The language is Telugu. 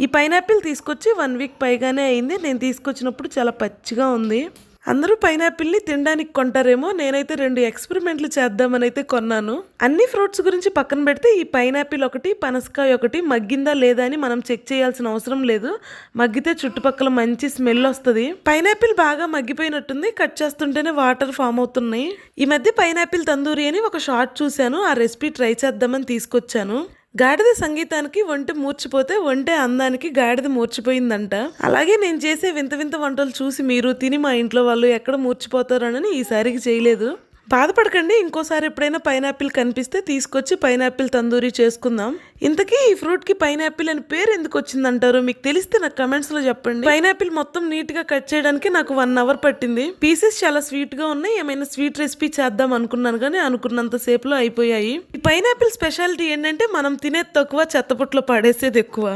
ఈ పైనాపిల్ తీసుకొచ్చి వన్ వీక్ పైగానే అయింది. నేను తీసుకొచ్చినప్పుడు చాలా పచ్చిగా ఉంది. అందరూ పైనాపిల్ని తినడానికి కొంటారేమో. నేనైతే రెండు ఎక్స్పెరిమెంట్లు చేద్దామని అయితే కొన్నాను. అన్ని ఫ్రూట్స్ గురించి పక్కన పెడితే ఈ పైనాపిల్ ఒకటి పనసకాయ ఒకటి మగ్గిందా లేదా అని మనం చెక్ చేయాల్సిన అవసరం లేదు. మగ్గితే చుట్టుపక్కల మంచి స్మెల్ వస్తుంది. పైనాపిల్ బాగా మగ్గిపోయినట్టుంది. కట్ చేస్తుంటేనే వాటర్ ఫామ్ అవుతున్నాయి. ఈ మధ్య పైనాపిల్ తందూరి అని ఒక షార్ట్ చూశాను. ఆ రెసిపీ ట్రై చేద్దామని తీసుకొచ్చాను. గాడిద సంగీతానికి ఒంటి మూర్చిపోతే ఒంటే అందానికి గాడిద మూర్చిపోయిందంట. అలాగే నేను చేసే వింత వింత వంటలు చూసి మీరు తిని మా ఇంట్లో వాళ్ళు ఎక్కడ మూర్చిపోతారనని ఈసారికి చేయలేదు. బాధపడకండి. ఇంకోసారి ఎప్పుడైనా పైనాపిల్ కనిపిస్తే తీసుకొచ్చి పైనాపిల్ తందూరి చేసుకుందాం. ఇంతకీ ఈ ఫ్రూట్కి పైనాపిల్ అని పేరు ఎందుకు వచ్చిందంటారు? మీకు తెలిస్తే నాకు కమెంట్స్లో చెప్పండి. పైనాపిల్ మొత్తం నీట్గా కట్ చేయడానికి నాకు వన్ అవర్ పట్టింది. పీసెస్ చాలా స్వీట్గా ఉన్నాయి. ఏమైనా స్వీట్ రెసిపీ చేద్దాం అనుకున్నాను కానీ అనుకున్నంత సేపులో అయిపోయాయి. ఈ పైనాపిల్ స్పెషాలిటీ ఏంటంటే మనం తినేది తక్కువ చెత్తపుట్లో పడేసేది ఎక్కువ.